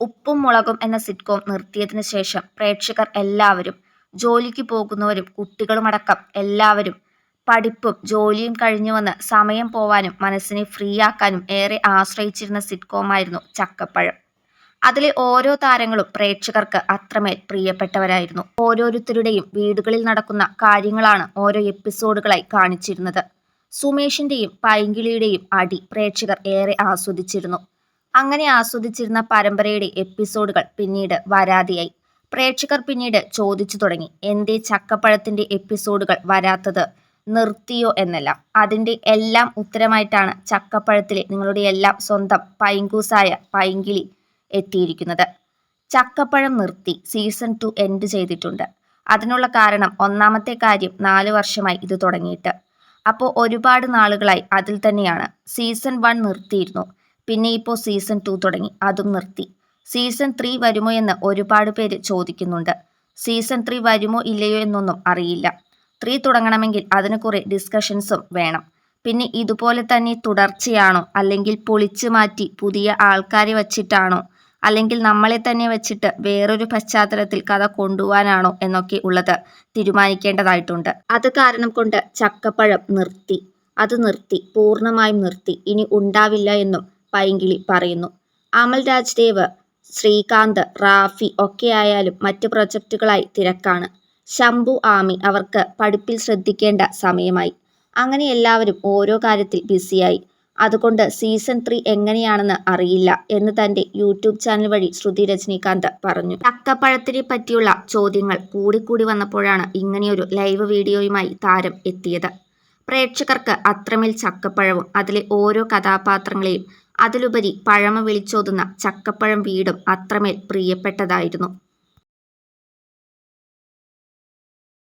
ഉപ്പും മുളകും എന്ന സിറ്റ്കോം നിർത്തിയതിനു ശേഷം പ്രേക്ഷകർ എല്ലാവരും ജോലിക്ക് പോകുന്നവരും കുട്ടികളുമടക്കം എല്ലാവരും പഠിപ്പും ജോലിയും കഴിഞ്ഞു വന്ന് സമയം പോവാനും മനസ്സിനെ ഫ്രീ ആക്കാനും ഏറെ ആശ്രയിച്ചിരുന്ന സിറ്റ്കോമായിരുന്നു ചക്കപ്പഴം. അതിലെ ഓരോ താരങ്ങളും പ്രേക്ഷകർക്ക് അത്രമേൽ പ്രിയപ്പെട്ടവരായിരുന്നു. ഓരോരുത്തരുടെയും വീടുകളിൽ നടക്കുന്ന കാര്യങ്ങളാണ് ഓരോ എപ്പിസോഡുകളായി കാണിച്ചിരുന്നത്. സുമേഷിന്റെയും പൈങ്കിളിയുടെയും അടി പ്രേക്ഷകർ ഏറെ ആസ്വദിച്ചിരുന്നു. അങ്ങനെ ആസ്വദിച്ചിരുന്ന പരമ്പരയുടെ എപ്പിസോഡുകൾ പിന്നീട് വരാതെയായി. പ്രേക്ഷകർ പിന്നീട് ചോദിച്ചു തുടങ്ങി എന്തേ ചക്കപ്പഴത്തിന്റെ എപ്പിസോഡുകൾ വരാത്തത് നിർത്തിയോ എന്നല്ല അതിന്റെ എല്ലാം ഉത്തരമായിട്ടാണ് ചക്കപ്പഴത്തിലെ നിങ്ങളുടെ എല്ലാം സ്വന്തം പൈങ്കൂസായ പൈങ്കിളി എത്തിയിരിക്കുന്നത്. ചക്കപ്പഴം നിർത്തി സീസൺ ടു എൻഡ് ചെയ്തിട്ടുണ്ട്. അതിനുള്ള കാരണം ഒന്നാമത്തെ കാര്യം നാല് വർഷമായി ഇത് തുടങ്ങിയിട്ട്. അപ്പോൾ ഒരുപാട് നാളുകളായി അതിൽ തന്നെയാണ്. സീസൺ വൺ നിർത്തിയിരുന്നു. പിന്നെ ഇപ്പോൾ സീസൺ ടു തുടങ്ങി അതും നിർത്തി. സീസൺ ത്രീ വരുമോ എന്ന് ഒരുപാട് പേര് ചോദിക്കുന്നുണ്ട്. സീസൺ ത്രീ വരുമോ ഇല്ലയോ എന്നൊന്നും അറിയില്ല. ത്രീ തുടങ്ങണമെങ്കിൽ അതിന് കുറേ ഡിസ്കഷൻസും വേണം. പിന്നെ ഇതുപോലെ തന്നെ തുടർച്ചയാണോ അല്ലെങ്കിൽ പൊളിച്ചു മാറ്റി പുതിയ ആൾക്കാരെ വച്ചിട്ടാണോ അല്ലെങ്കിൽ നമ്മളെ തന്നെ വെച്ചിട്ട് വേറൊരു പശ്ചാത്തലത്തിൽ കഥ കൊണ്ടുപോകാനാണോ എന്നൊക്കെ ഉള്ളത് തീരുമാനിക്കേണ്ടതായിട്ടുണ്ട്. അത് കാരണം കൊണ്ട് ചക്കപ്പഴം നിർത്തി. അത് നിർത്തി. പൂർണമായും നിർത്തി. ഇനി ഉണ്ടാവില്ല എന്നും പൈങ്കിളി പറയുന്നു. അമൽ രാജ് ദേവ്, ശ്രീകാന്ത്, റാഫി ഒക്കെയായാലും മറ്റ് പ്രൊജക്റ്റുകളായി തിരക്കാണ്. ശംഭു ആമി അവർക്ക് പഠിപ്പിൽ ശ്രദ്ധിക്കേണ്ട സമയമായി. അങ്ങനെ എല്ലാവരും ഓരോ കാര്യത്തിൽ ബിസിയായി. അതുകൊണ്ട് സീസൺ ത്രീ എങ്ങനെയാണെന്ന് അറിയില്ല എന്ന് തന്റെ യൂട്യൂബ് ചാനൽ വഴി ശ്രുതി രജനീകാന്ത് പറഞ്ഞു. ചക്കപ്പഴത്തിനെ പറ്റിയുള്ള ചോദ്യങ്ങൾ കൂടിക്കൂടി വന്നപ്പോഴാണ് ഇങ്ങനെയൊരു ലൈവ് വീഡിയോയുമായി താരം എത്തിയത്. പ്രേക്ഷകർക്ക് അത്രമേൽ ചക്കപ്പഴവും അതിലെ ഓരോ കഥാപാത്രങ്ങളെയും അതിലുപരി പഴമ വിളിച്ചോതുന്ന ചക്കപ്പഴം വീടും അത്രമേൽ പ്രിയപ്പെട്ടതായിരുന്നു.